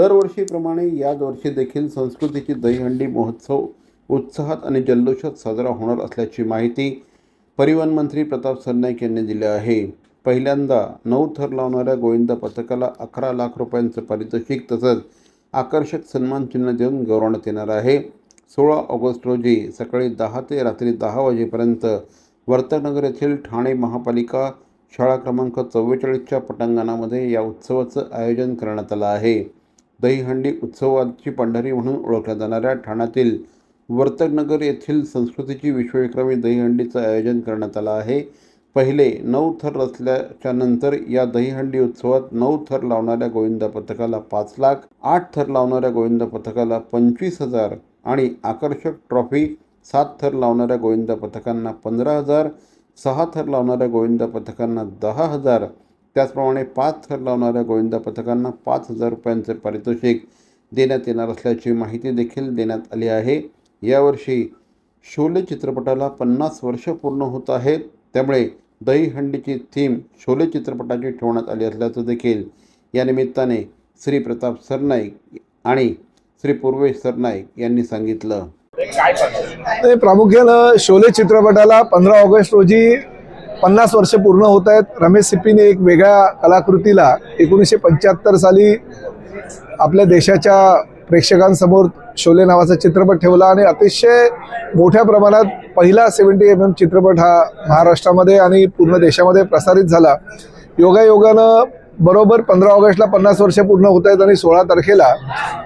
दरवर्षीप्रमाणे याच वर्षी देखील संस्कृतीची दहीहंडी महोत्सव उत्साहात आणि जल्लोषात साजरा होणार असल्याची माहिती परिवहन मंत्री प्रताप सरनाईक यांनी दिली आहे. पहिल्यांदा नऊ थर लावणाऱ्या गोविंदा पथकाला अकरा लाख रुपयांचं पारितोषिक तसंच आकर्षक सन्मान चिन्ह देऊन गौरवण्यात येणार आहे. सोळा ऑगस्ट रोजी सकाळी दहा ते रात्री दहा वाजेपर्यंत वर्तकनगर येथील ठाणे महापालिका शाळा क्रमांक चव्वेचाळीसच्या पटांगणामध्ये या उत्सवाचं आयोजन करण्यात आलं आहे. दहीहंडी उत्सवाची पंढरी म्हणून ओळखल्या जाणाऱ्या ठाण्यातील वर्तकनगर येथील संस्कृतीची विश्वविक्रमी दहीहंडीचं आयोजन करण्यात आलं आहे. पहिले नऊ थर रचल्याच्या नंतर या दहीहंडी उत्सवात नऊ थर लावणाऱ्या गोविंदा पथकाला पाच लाख आठ थर लावणाऱ्या गोविंदा पथकाला पंचवीस हजार आणि आकर्षक ट्रॉफी सात थर लावणाऱ्या गोविंदा पथकांना पंधरा हजार सहा थर लावणाऱ्या गोविंदा पथकांना दहा हजार त्याचप्रमाणे पाच थर लावणाऱ्या गोविंदा पथकांना पाच हजार रुपयांचे पारितोषिक देण्यात येणार असल्याची माहिती देखील देण्यात आली आहे. यावर्षी शोले चित्रपटाला पन्नास वर्ष पूर्ण होत आहेत. त्यामुळे दहीहंडीची थीम शोले चित्रपटाची ठेवण्यात आली असल्याचं देखील या निमित्ताने श्री प्रताप सरनाईक आणि श्री पूर्वेश सरनाईक यांनी सांगितलं. ते प्रामुख्यानं शोले चित्रपटाला पंधरा ऑगस्ट रोजी पन्नास वर्ष पूर्ण होत आहेत. रमेश सिप्पीने एक वेगळ्या कलाकृतीला एकोणीसशे पंच्याहत्तर साली आपल्या देशाच्या प्रेक्षकांसमोर शोले नावाचा चित्रपट ठेवला आणि अतिशय मोठ्या प्रमाणात पहिला सेवन्टी एम एम चित्रपट हा महाराष्ट्रामध्ये आणि पूर्ण देशामध्ये प्रसारित झाला. योगायोगानं बरोबर पंधरा ऑगस्टला पन्नास वर्ष पूर्ण होत आहेत आणि सोळा तारखेला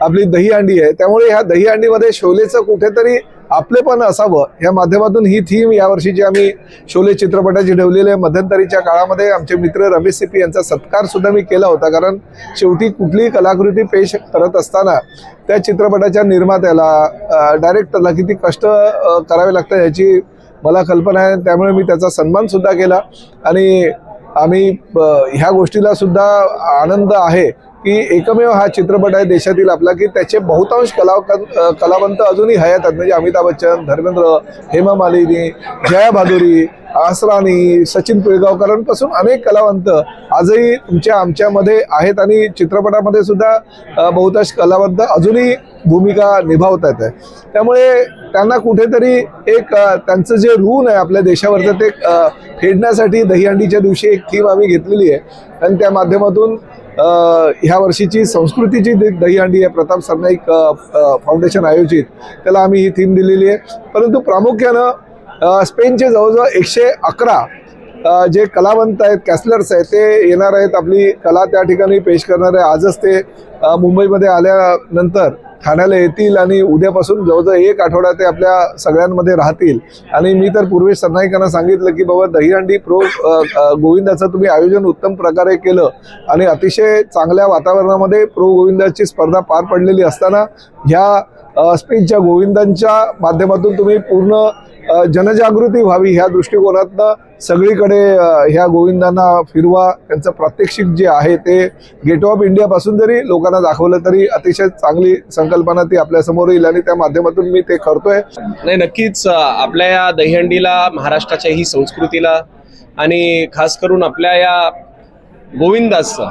आपली दहीहंडी आहे. त्यामुळे ह्या दहीहंडीमध्ये शोलेचं कुठेतरी आपलेपण असावं या माध्यमातून ही थीम यावर्षीची आम्ही शोले चित्रपटाची ठेवलेली आहे मध्यंतरीच्या काळामध्ये आमचे मित्र रमेश सिपी यांचा सत्कार सुद्धा मी केला होता. कारण शेवटी कुठलीही कलाकृती पेश करत असताना त्या चित्रपटाच्या निर्मात्याला डायरेक्टरला किती कष्ट करावे लागतात याची मला कल्पना आहे. त्यामुळे मी त्याचा सन्मान सुद्धा केला. आणि आम्ही ह्या गोष्टीला सुद्धा आनंद आहे की एकमेव हा चित्रपट आहे देशातील आपला की त्याचे बहुतांश कला कलावंत अजूनही हयात आहेत. म्हणजे अमिताभ बच्चन धर्मेंद्र हेमा मालिनी जया भादुरी आसरानी सचिन पिळगावकरांपासून अनेक कलावंत आजही तुमच्या आमच्यामध्ये आहेत आणि चित्रपटामध्ये सुद्धा बहुतांश कलावंत अजूनही भूमिका निभावत आहेत त्यामुळे त्यांना कुठेतरी एक त्यांचं जे ऋण आहे आपल्या देशावरचं ते फेडण्यासाठी दहीहंडीच्या दिवशी एक थीम आम्ही घेतलेली आहे. आणि त्या माध्यमातून ह्या वर्षीची संस्कृतीची दहीहंडी आहे. प्रताप सरनाईक फाउंडेशन आयोजित त्याला आम्ही ही थीम दिलेली आहे. परंतु प्रामुख्यानं स्पेनचे जवळजवळ एकशे अकरा जे कलावंत आहेत कॅसलर्स आहेत ते येणार आहेत. आपली कला त्या ठिकाणी पेश करणार आहे. आजच ते मुंबईमध्ये आल्यानंतर ठाण्याला येतील आणि उद्यापासून जवळजवळ एक आठवडा ते आपल्या सगळ्यांमध्ये राहतील. आणि मी तर पूर्वेश सरनाईकांना सांगितलं की बाबा दहीहंडी प्रो गोविंदाचं तुम्ही आयोजन उत्तम प्रकारे केलं आणि अतिशय चांगल्या वातावरणामध्ये प्रो गोविंदाची स्पर्धा पार पडलेली असताना ह्या अ, स्पेनच्या गोविंदांच्या माध्यमातून तुम्ही पूर्ण जनजागृती व्हावी ह्या दृष्टिकोनातनं सगळीकडे ह्या गोविंदांना फिरवा. त्यांचं प्रात्यक्षिक जे आहे ते गेट ऑफ इंडियापासून जरी लोकांना दाखवलं तरी अतिशय चांगली संकल्पना ती आपल्यासमोर येईल आणि त्या माध्यमातून मी ते करतोय. नाही नक्कीच आपल्या या दहीहंडीला महाराष्ट्राच्या ही संस्कृतीला आणि खास करून आपल्या या गोविंदाचं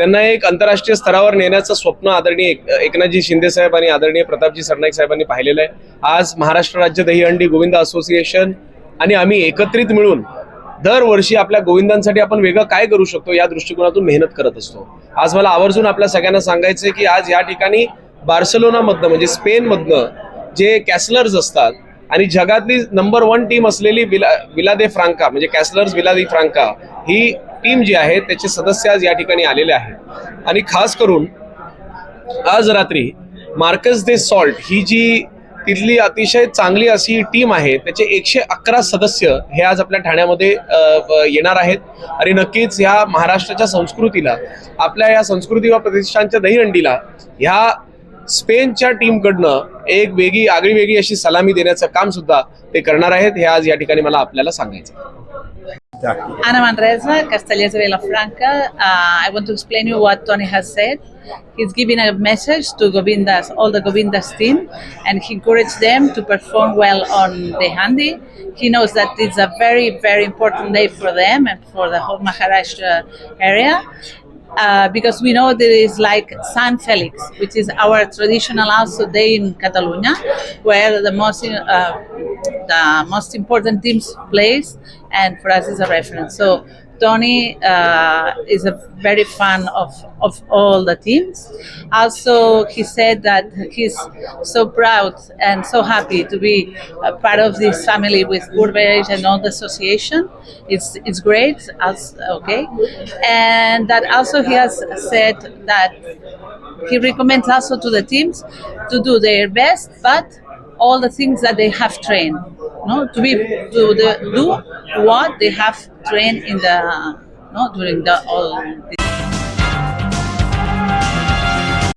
त्यांना एक आंतरराष्ट्रीय स्तरावर नेण्याचं स्वप्न आदरणीय एक- एकनाथजी शिंदे साहेब आणि आदरणीय प्रतापजी सरनाईक साहेबांनी पाहिलेलं आहे. आज महाराष्ट्र राज्य दहीहंडी गोविंद असोसिएशन आणि आम्ही एकत्रित मिळून दरवर्षी आपल्या गोविंदांसाठी आपण वेगळं काय करू शकतो या दृष्टिकोनातून मेहनत करत असतो. आज मला आवर्जून आपल्या सगळ्यांना सांगायचं आहे की आज या ठिकाणी बार्सलोनामधनं म्हणजे स्पेनमधनं जे कॅसलर्स असतात आणि जगातली नंबर वन टीम असलेली विला विलादे फ्रांका म्हणजे कॅसलर्स विलादी फ्रांका ही टीम जी आहे त्याचे सदस्य आज या ठिकाणी आलेले आहेत. आणि खास करून आज रात्री मार्कस दे सॉल्ट ही जी तिथली अतिशय चांगली अशी टीम आहे त्याचे एकशे अकरा सदस्य हे आज आपल्या ठाण्यामध्ये येणार आहेत. आणि नक्कीच ह्या महाराष्ट्राच्या संस्कृतीला आपल्या या संस्कृती व प्रतिष्ठानच्या दहीहंडीला ह्या स्पेनच्या टीमकडनं एक वेगळी आगळी वेगळी अशी सलामी देण्याचं काम सुद्धा ते करणार आहेत हे आज या ठिकाणी मला आपल्याला सांगायचं Ana Manresa, Castellers de Vilafranca. Uh, I want to explain you what Tony has said. He's giving a message to Govindas, all the Govindas team, and he encouraged them to perform well on the handi. He knows that it's a very, very important day for them and for the whole Maharashtra area. uh, because we know there is like San Felix, which is our traditional also day in Catalonia, where the most uh, the most important teams plays, and for us is a reference. So Tony uh, is a very fan of, of all the teams. Also, he said that he's so proud and so happy to be a part of this family with Burbage and all the association. It's it's great. As, okay, and that also he has said that he recommends also to the teams to do their best, but all the things that they have trained, no, to be to the, do what they have trained in the no during the all this.